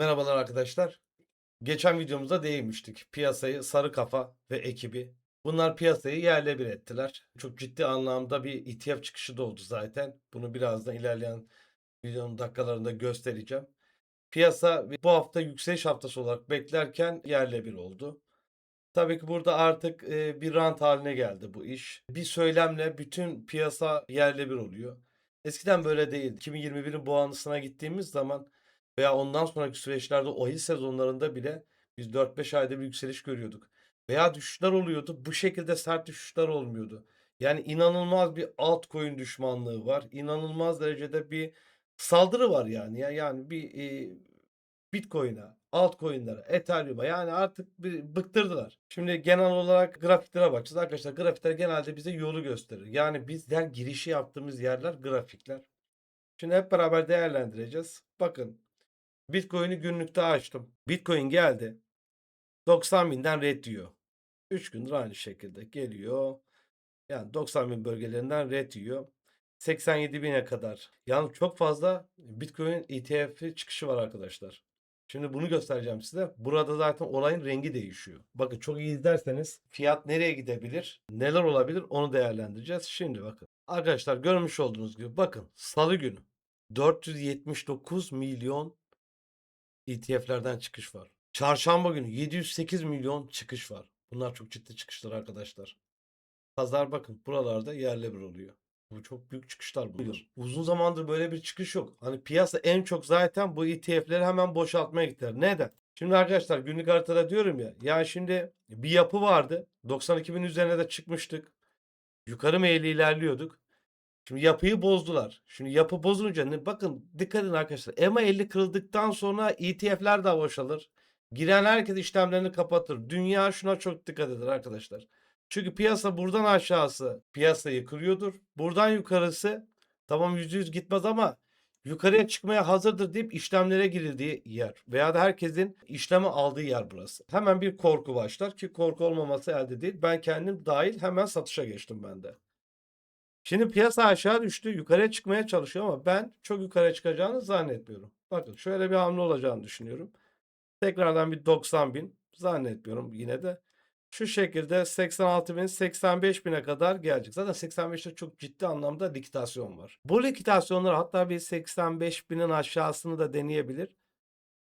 Merhabalar arkadaşlar. Geçen videomuzda değinmiştik. Piyasayı Sarı Kafa ve ekibi. Bunlar piyasayı yerle bir ettiler. Çok ciddi anlamda bir ETF çıkışı da oldu zaten. Bunu birazdan ilerleyen videonun dakikalarında göstereceğim. Piyasa bu hafta yükseliş haftası olarak beklerken yerle bir oldu. Tabii ki burada artık e, bir rant haline geldi bu iş. Bir söylemle bütün piyasa yerle bir oluyor. Eskiden böyle değildi. 2021'in bu anısına gittiğimiz zaman veya ondan sonraki süreçlerde o ayı sezonlarında bile biz 4-5 ayda bir yükseliş görüyorduk. Veya düşüşler oluyordu. Bu şekilde sert düşüşler olmuyordu. Yani inanılmaz bir altcoin düşmanlığı var. İnanılmaz derecede bir saldırı var yani. Ya yani bir e, Bitcoin'a, altcoin'lere, Ethereum'a yani artık bir bıktırdılar. Şimdi genel olarak grafiklere bakacağız. Arkadaşlar grafikler genelde bize yolu gösterir. Yani bizden girişi yaptığımız yerler grafikler. Şimdi hep beraber değerlendireceğiz. Bakın Bitcoin'i günlükte açtım. Bitcoin geldi. 90 binden red diyor. 3 gündür aynı şekilde geliyor. Yani 90 bin bölgelerinden red yiyor. 87 bine kadar. Yani çok fazla Bitcoin ETF çıkışı var arkadaşlar. Şimdi bunu göstereceğim size. Burada zaten olayın rengi değişiyor. Bakın çok iyi izlerseniz fiyat nereye gidebilir, neler olabilir onu değerlendireceğiz. Şimdi bakın. Arkadaşlar görmüş olduğunuz gibi bakın salı günü 479 milyon ETF'lerden çıkış var. Çarşamba günü 708 milyon çıkış var. Bunlar çok ciddi çıkışlar arkadaşlar. Pazar bakın buralarda yerle bir oluyor. Bu çok büyük çıkışlar bunlar. Uzun zamandır böyle bir çıkış yok. Hani piyasa en çok zaten bu ETF'leri hemen boşaltmaya gider. Neden? Şimdi arkadaşlar günlük haritada diyorum ya. Ya şimdi bir yapı vardı. 92 bin üzerine de çıkmıştık. Yukarı meyilli ilerliyorduk. Şimdi yapıyı bozdular. Şimdi yapı bozulunca bakın dikkat edin arkadaşlar. EMA 50 kırıldıktan sonra ETF'ler de boşalır. Giren herkes işlemlerini kapatır. Dünya şuna çok dikkat eder arkadaşlar. Çünkü piyasa buradan aşağısı piyasayı kırıyordur. Buradan yukarısı tamam %100 gitmez ama yukarıya çıkmaya hazırdır deyip işlemlere girildiği yer veya da herkesin işlemi aldığı yer burası. Hemen bir korku başlar ki korku olmaması elde değil. Ben kendim dahil hemen satışa geçtim ben de. Şimdi piyasa aşağı düştü. Yukarıya çıkmaya çalışıyor ama ben çok yukarıya çıkacağını zannetmiyorum. Bakın şöyle bir hamle olacağını düşünüyorum. Tekrardan bir 90 bin zannetmiyorum yine de. Şu şekilde 86 bin 85 bine kadar gelecek. Zaten 85'te çok ciddi anlamda likitasyon var. Bu likitasyonları hatta bir 85 binin aşağısını da deneyebilir.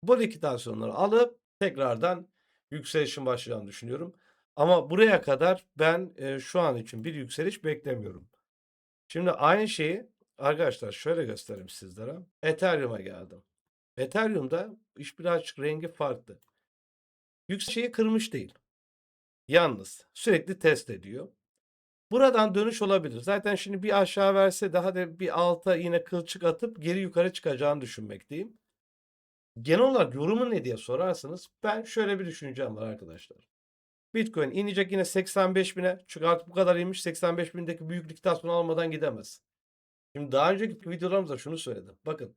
Bu likitasyonları alıp tekrardan yükselişin başlayacağını düşünüyorum. Ama buraya kadar ben e, şu an için bir yükseliş beklemiyorum. Şimdi aynı şeyi arkadaşlar şöyle göstereyim sizlere. Ethereum'a geldim. Ethereum'da iş birazcık rengi farklı. Yükselişi kırmış değil. Yalnız sürekli test ediyor. Buradan dönüş olabilir. Zaten şimdi bir aşağı verse daha da bir alta yine kılçık atıp geri yukarı çıkacağını düşünmekteyim. Genel olarak yorumu ne diye sorarsanız ben şöyle bir düşüncem var arkadaşlar. Bitcoin inecek yine 85 bine. Çünkü artık bu kadar inmiş 85 bindeki büyük likidasyonu almadan gidemez. Şimdi daha önceki videolarımızda şunu söyledim. Bakın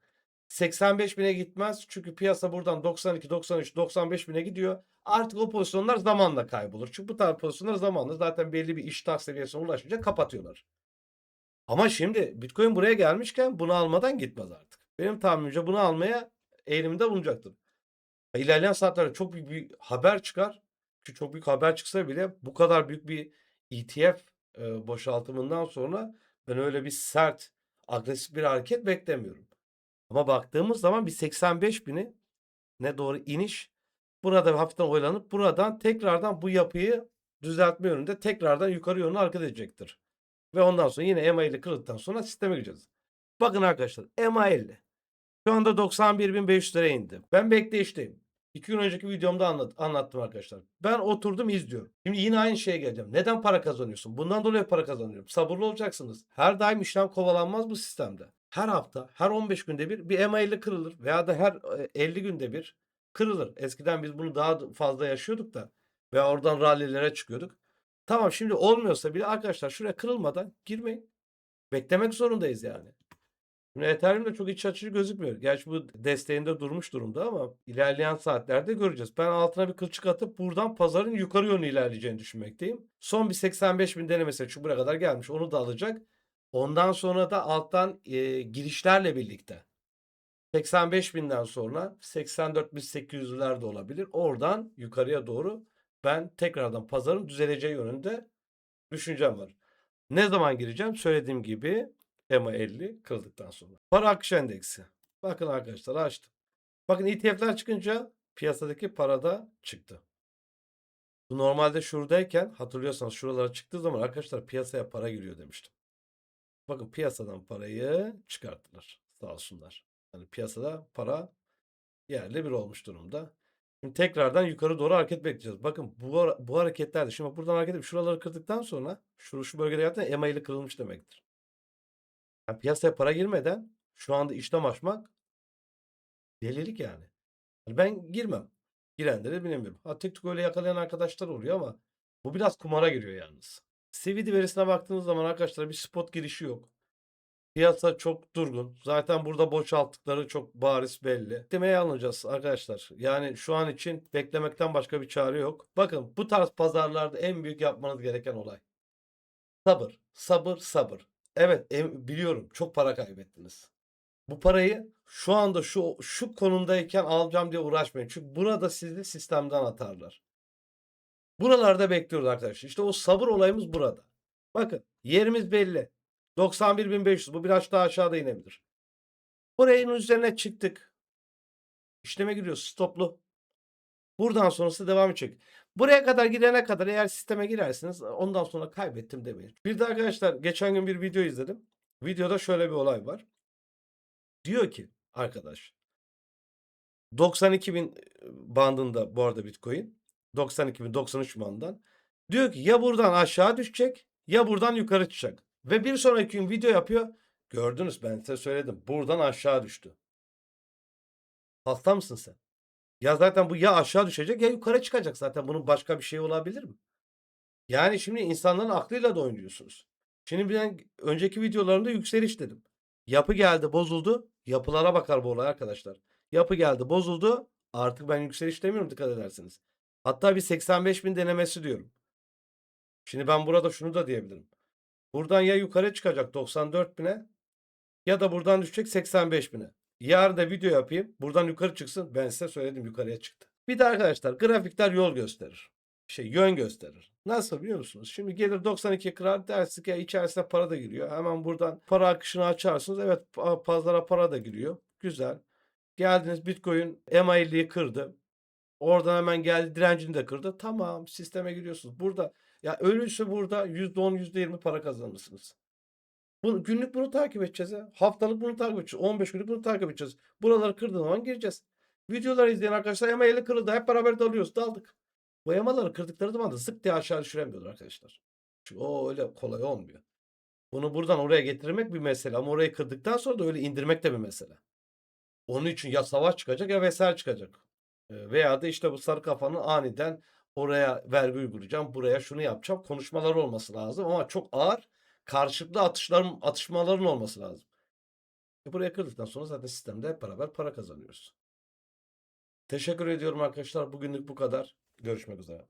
85 bine gitmez. Çünkü piyasa buradan 92, 93, 95 bine gidiyor. Artık o pozisyonlar zamanla kaybolur. Çünkü bu tarz pozisyonlar zamanla zaten belli bir iştah seviyesine ulaşınca kapatıyorlar. Ama şimdi Bitcoin buraya gelmişken bunu almadan gitmez artık. Benim tahminimce bunu almaya eğilimde bulunacaktır. İlerleyen saatlerde çok büyük bir haber çıkar. Ki çok büyük haber çıksa bile bu kadar büyük bir ETF e, boşaltımından sonra ben öyle bir sert, agresif bir hareket beklemiyorum. Ama baktığımız zaman bir 85 bini ne doğru iniş burada hafiften oylanıp buradan tekrardan bu yapıyı düzeltme yönünde tekrardan yukarı yönünü hareket edecektir. Ve ondan sonra yine EMA 50 kırıldıktan sonra sisteme gireceğiz. Bakın arkadaşlar EMA 50 şu anda 91.500 liraya indi. Ben bekleyişteyim. İki gün önceki videomda anlat, anlattım arkadaşlar. Ben oturdum izliyorum. Şimdi yine aynı şeye geleceğim. Neden para kazanıyorsun? Bundan dolayı para kazanıyorum. Sabırlı olacaksınız. Her daim işlem kovalanmaz bu sistemde. Her hafta, her 15 günde bir bir EMA 50 kırılır. Veya da her e, 50 günde bir kırılır. Eskiden biz bunu daha fazla yaşıyorduk da. Ve oradan rallilere çıkıyorduk. Tamam şimdi olmuyorsa bile arkadaşlar şuraya kırılmadan girmeyin. Beklemek zorundayız yani. Şimdi Ethereum da çok iç açıcı gözükmüyor. Gerçi bu desteğinde durmuş durumda ama ilerleyen saatlerde göreceğiz. Ben altına bir kılçık atıp buradan pazarın yukarı yönlü ilerleyeceğini düşünmekteyim. Son bir 85 bin denemesi şu buraya kadar gelmiş. Onu da alacak. Ondan sonra da alttan e, girişlerle birlikte 85.000'den sonra 84.800'ler de olabilir. Oradan yukarıya doğru ben tekrardan pazarın düzeleceği yönünde düşüncem var. Ne zaman gireceğim? Söylediğim gibi EMA 50 kırıldıktan sonra. Para akış endeksi. Bakın arkadaşlar açtım. Bakın ETF'ler çıkınca piyasadaki para da çıktı. Bu normalde şuradayken hatırlıyorsanız şuralara çıktığı zaman arkadaşlar piyasaya para giriyor demiştim. Bakın piyasadan parayı çıkarttılar. Sağ olsunlar. Yani piyasada para yerli bir olmuş durumda. Şimdi tekrardan yukarı doğru hareket bekleyeceğiz. Bakın bu, bu hareketlerde şimdi buradan hareket edip şuraları kırdıktan sonra şu, şu bölgede zaten EMA ile kırılmış demektir. Yani piyasaya para girmeden şu anda işlem açmak delilik yani. Yani ben girmem. Girenleri bilemiyorum. Ha tek tek öyle yakalayan arkadaşlar oluyor ama bu biraz kumara giriyor yalnız. CVD verisine baktığınız zaman arkadaşlar bir spot girişi yok. Piyasa çok durgun. Zaten burada boşalttıkları çok bariz belli. Beklemeye alınacağız arkadaşlar. Yani şu an için beklemekten başka bir çare yok. Bakın bu tarz pazarlarda en büyük yapmanız gereken olay. Sabır, sabır, sabır. Evet biliyorum çok para kaybettiniz. Bu parayı şu anda şu şu konumdayken alacağım diye uğraşmayın. Çünkü burada sizi sistemden atarlar. Buralarda bekliyoruz arkadaşlar. İşte o sabır olayımız burada. Bakın yerimiz belli. 91.500 bu biraz daha aşağıda inebilir. Burayın üzerine çıktık. İşleme giriyoruz stoplu. Buradan sonrası devam edecek. Buraya kadar gidene kadar eğer sisteme girersiniz ondan sonra kaybettim demeyin. Bir de arkadaşlar geçen gün bir video izledim. Videoda şöyle bir olay var. Diyor ki arkadaş 92 bin bandında bu arada Bitcoin 92 bin 93 bandan diyor ki ya buradan aşağı düşecek ya buradan yukarı çıkacak. Ve bir sonraki gün video yapıyor. Gördünüz ben size söyledim. Buradan aşağı düştü. Hasta mısın sen? Ya zaten bu ya aşağı düşecek ya yukarı çıkacak zaten. Bunun başka bir şey olabilir mi? Yani şimdi insanların aklıyla da oynuyorsunuz. Şimdi ben önceki videolarımda yükseliş dedim. Yapı geldi bozuldu. Yapılara bakar bu olay arkadaşlar. Yapı geldi bozuldu. Artık ben yükseliş demiyorum dikkat ederseniz. Hatta bir 85 bin denemesi diyorum. Şimdi ben burada şunu da diyebilirim. Buradan ya yukarı çıkacak 94 bine ya da buradan düşecek 85 bine. Yarın da video yapayım. Buradan yukarı çıksın. Ben size söyledim yukarıya çıktı. Bir de arkadaşlar grafikler yol gösterir. Şey yön gösterir. Nasıl biliyor musunuz? Şimdi gelir 92 kırar dersi ki içerisine para da giriyor. Hemen buradan para akışını açarsınız. Evet pa- pazara para da giriyor. Güzel. Geldiniz Bitcoin EMA50'yi kırdı. Oradan hemen geldi direncini de kırdı. Tamam sisteme giriyorsunuz. Burada ya öyleyse burada %10 %20 para kazanırsınız. Bunu, günlük bunu takip edeceğiz ya. Haftalık bunu takip edeceğiz. 15 günlük bunu takip edeceğiz. Buraları kırdığın zaman gireceğiz. Videoları izleyen arkadaşlar EMA 50 kırıldı. Hep beraber dalıyoruz. Daldık. Bu EMA'ları kırdıkları zaman da zık diye aşağı düşüremiyorlar arkadaşlar. Çünkü o öyle kolay olmuyor. Bunu buradan oraya getirmek bir mesele ama orayı kırdıktan sonra da öyle indirmek de bir mesele. Onun için ya savaş çıkacak ya vesaire çıkacak. Ee, Veya da işte bu sarı kafanın aniden oraya vergi uygulayacağım, buraya şunu yapacağım konuşmalar olması lazım ama çok ağır karşılıklı atışların, atışmaların olması lazım. E buraya kırdıktan sonra zaten sistemde hep beraber para kazanıyoruz. Teşekkür ediyorum arkadaşlar. Bugünlük bu kadar. Görüşmek üzere.